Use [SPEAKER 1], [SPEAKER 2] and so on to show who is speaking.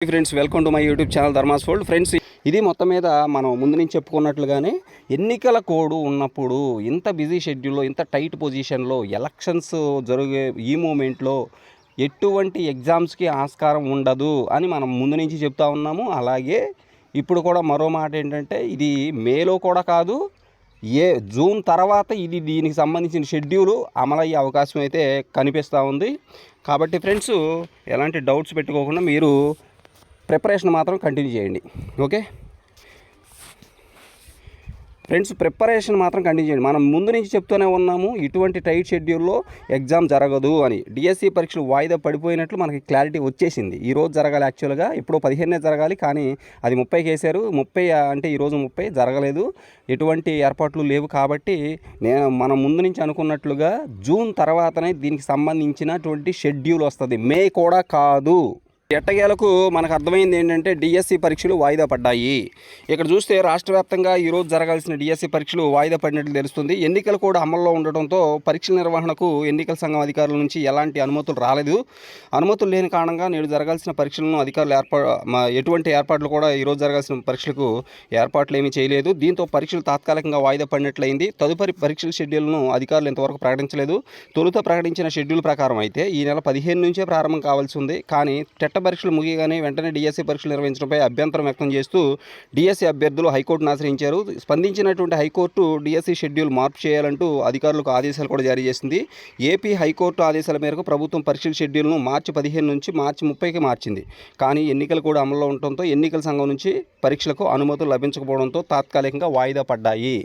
[SPEAKER 1] Friends welcome to my YouTube channel Dharma's ఫోల్డ్ friends ఇది మొత్తం మీద మనం ముందు నుంచి చెప్పుకున్నట్లుగానే ఎన్నికల కోడ్ ఉన్నప్పుడు ఇంత బిజీ షెడ్యూల్లో ఇంత టైట్ పొజిషన్లో ఎలక్షన్స్ జరిగే ఈ మూమెంట్లో ఎటువంటి ఎగ్జామ్స్కి ఆస్కారం ఉండదు అని మనం ముందు నుంచి చెప్తా ఉన్నాము. అలాగే ఇప్పుడు కూడా మరో మాట ఏంటంటే ఇది మేలో కూడా కాదు ఏ జూన్ తర్వాత ఇది దీనికి సంబంధించిన షెడ్యూల్ అమలయ్యే అవకాశం అయితే కనిపిస్తూ ఉంది. కాబట్టి ఫ్రెండ్స్ ఎలాంటి డౌట్స్ పెట్టుకోకుండా మీరు ప్రిపరేషన్ మాత్రం కంటిన్యూ చేయండి ఓకే? ఫ్రెండ్స్ ప్రిపరేషన్ మాత్రం కంటిన్యూ చేయండి. మనం ముందు నుంచి చెప్తూనే ఉన్నాము ఇటువంటి టైట్ షెడ్యూల్లో ఎగ్జామ్ జరగదు అని. డిఎస్సి పరీక్షలు వాయిదా పడిపోయినట్లు మనకి క్లారిటీ వచ్చేసింది. ఈ రోజు జరగాలి యాక్చువల్గా ఇప్పుడు పదిహేనే జరగాలి కానీ అది ముప్పైకి వేశారు. ముప్పై అంటే ఈరోజు ముప్పై జరగలేదు. ఎటువంటి ఏర్పాట్లు లేవు కాబట్టి నేను మనం ముందు నుంచి అనుకున్నట్లుగా జూన్ తర్వాతనే దీనికి సంబంధించినటువంటి షెడ్యూల్ వస్తుంది. మే కూడా కాదు. ఎట్టగేలకు మనకు అర్థమైంది ఏంటంటే డిఎస్సి పరీక్షలు వాయిదా పడ్డాయి. ఇక్కడ చూస్తే రాష్ట్ర వ్యాప్తంగా ఈరోజు జరగాల్సిన డిఎస్సి పరీక్షలు వాయిదా పడినట్లు తెలుస్తుంది. ఎన్నికలు కూడా అమల్లో ఉండటంతో పరీక్షల నిర్వహణకు ఎన్నికల సంఘం అధికారుల నుంచి ఎలాంటి అనుమతులు రాలేదు. అనుమతులు లేని కారణంగా నేడు జరగాల్సిన పరీక్షలను అధికారులు ఏర్పా ఎటువంటి ఏర్పాట్లు కూడా ఈరోజు జరగాల్సిన పరీక్షలకు ఏర్పాట్లు ఏమీ చేయలేదు. దీంతో పరీక్షలు తాత్కాలికంగా వాయిదా పడినట్లయింది. తదుపరి పరీక్షల షెడ్యూల్ను అధికారులు ఇంతవరకు ప్రకటించలేదు. తొలుత ప్రకటించిన షెడ్యూల్ ప్రకారం అయితే ఈ నెల పదిహేను నుంచే ప్రారంభం కావాల్సి ఉంది. కానీ టెట్ట పరీక్షలు ముగియగానే వెంటనే డిఎస్సీ పరీక్షలు నిర్వహించడంపై అభ్యంతరం వ్యక్తం చేస్తూ డిఎస్సీ అభ్యర్థులు హైకోర్టును ఆశ్రయించారు స్పందించినటువంటి హైకోర్టు డిఎస్సీ షెడ్యూల్ మార్పు చేయాలంటూ అధికారులకు ఆదేశాలు కూడా జారీ చేసింది. ఏపీ హైకోర్టు ఆదేశాల మేరకు ప్రభుత్వం పరీక్షల షెడ్యూల్ను మార్చి పదిహేను నుంచి మార్చి ముప్పైకి మార్చింది. కానీ ఎన్నికలు కూడా అమల్లో ఉండటంతో ఎన్నికల సంఘం నుంచి పరీక్షలకు అనుమతులు లభించకపోవడంతో తాత్కాలికంగా వాయిదా పడ్డాయి.